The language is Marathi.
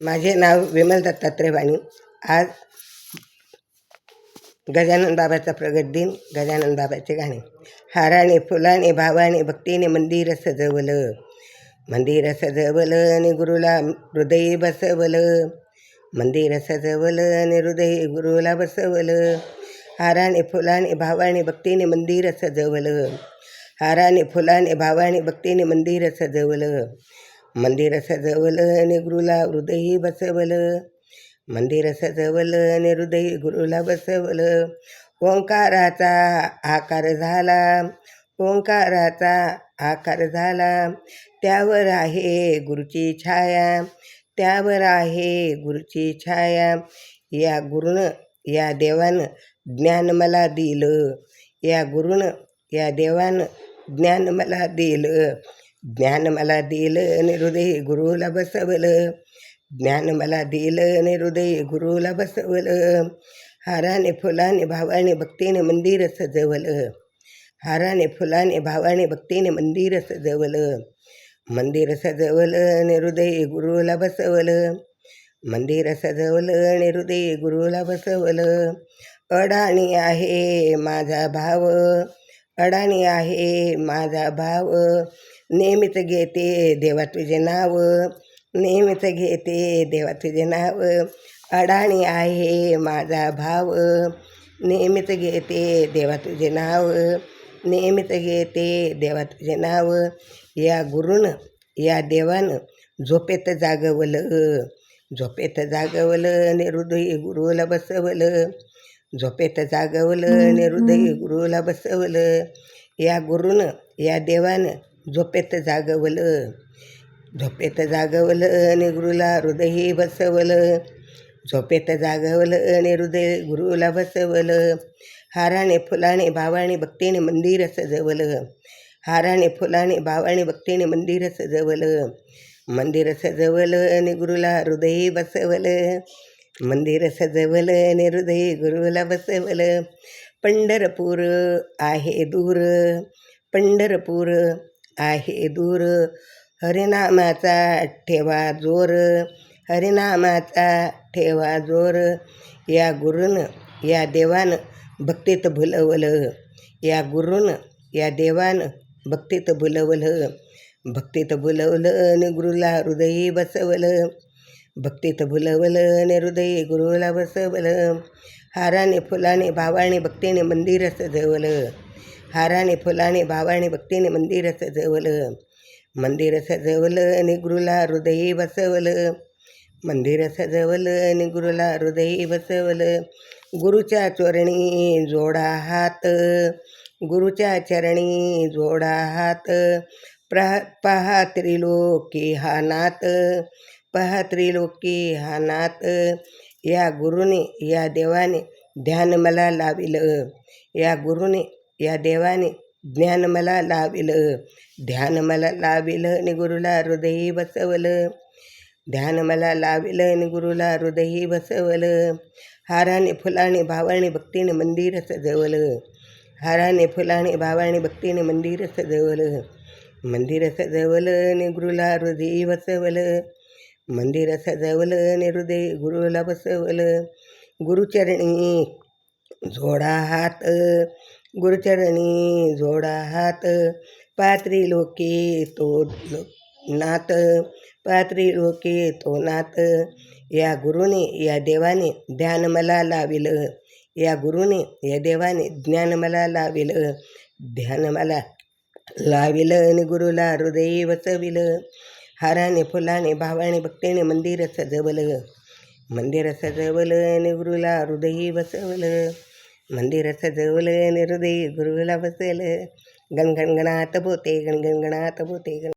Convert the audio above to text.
माझे नाव विमल दत्तात्रय वाणी आज गजानन बाबाचा प्रगत दिन गजानन बाबाचे गाणे. हाराने फुलाने भावाने भक्तीने मंदिर सजवलं. मंदिर सजवलं आणि गुरुला हृदय बसवलं. मंदिर सजवलं आणि हृदय गुरुला बसवलं. हाराने फुलाने भावाने भक्तीने मंदिर सजवलं. हाराने फुलाने भावाने भक्तीने मंदिर सजवलं. मंदिर सजवलं आणि गुरुला हृदयी बसवलं मंदिर सजवलं आणि हृदय गुरुला बसवलं ओंकाराचा आकार झाला ओंकाराचा आकार झाला त्यावर आहे गुरुची छाया त्यावर आहे गुरुची छाया या गुरुनं या देवानं ज्ञान मला दिलं या गुरुनं या देवानं ज्ञान मला दिलं ज्ञान मला दिलं आणि हृदय गुरुला बसवलं ज्ञान मला दिलं हृदय गुरुला बसवलं हाराने फुलाने भावाने भक्तीने मंदिर सजवलं हाराने फुलाने भावाने भक्तीने मंदिर सजवलं मंदिर सजवलं आणि हृदय गुरुला बसवलं मंदिर सजवलं आणि हृदय गुरुला बसवलं अडाणी आहे माझा भाव अडाणी आहे माझा भाव नेहमीच घेते देवा तुझे नाव. नेहमीच घेते देवा तुझे नाव. अडाणी आहे माझा भाव. नेहमीच घेते देवा तुझे नाव. नेहमीच घेते देवा तुझे नाव. या गुरुनं या देवानं झोपेत जागवलं. झोपेत जागवलं हृदय गुरुला बसवलं. झोपेत जागवलं हृदय गुरुला बसवलं. या गुरुनं या देवानं झोपेत जागवलं. झोपेत जागवलं आणि गुरुला हृदय बसवलं. झोपेत जागवलं आणि हृदय गुरुला बसवलं. हाराने फुलाने भावाने भक्तीने मंदिर सजवलं. हाराने फुलाने भावाने भक्तीने मंदिर सजवलं. मंदिर सजवलं आणि गुरुला हृदय बसवलं. मंदिर सजवलं आणि हृदय गुरुला बसवलं. पंढरपूर आहे दूर. पंढरपूर आहे दूर. हरिनामाचा ठेवा जोर. हरिनामाचा ठेवा जोर. या गुरुनं या देवानं भक्तीत भुलवलं. या गुरुनं या देवानं भक्तीत भुलवलं. भक्तीत भुलवलं नि गुरुला हृदयी बसवलं. भक्तीत भुलवलं आणि हृदयी गुरुला बसवलं. हाराने फुलाने भावाने भक्तीने मंदिर सजवलं. हाराने फुलाने भावाने भक्तीने मंदिर सजवलं. मंदिर सजवलं आणि गुरुला बसवलं. मंदिर सजवलं आणि गुरुला बसवलं. गुरुच्या चरणी जोडा हात गुरुच्या चरणी जोडा हात. प्रा पहा त्रिलोकी हा नात पहा त्रिलोकी हा नात. या गुरुने या देवाने ध्यान मला लाविलं. या गुरुने या देवाने ज्ञान मला लाविलं ध्यान मला लाविलं आणि गुरुला हृदयी बसवलं. ध्यान मला लाविलं आणि गुरुला हृदयी बसवलं. हाराने फुलाने भावाने भक्तीने मंदिर सजवलं. हाराने फुलाने भावाने भक्तीने मंदिर सजवलं. मंदिर सजवलं आणि गुरुला हृदयी बसवलं. मंदिर सजवलं आणि हृदय गुरुला बसवलं. गुरुचरणी जोडा हात गुरुचरणी जोडा हात पात्री लोके तो नात. पात्री लोके तो नात. या गुरुने या देवाने ध्यान मला लाविलं. या गुरुने या देवाने ज्ञान मला लाविलं. ध्यान मला लाविलं आणि गुरुला हृदय बसविलं हाराने फुलाने भावाने भक्तीने मंदिर सजवलं. मंदिर सजवलं आणि गुरुला हृदय बसवलं मंदिर सजवलं आणि हृदय गुरुला बसवलं गणगणगणात बोते गणगणगणात बोते गण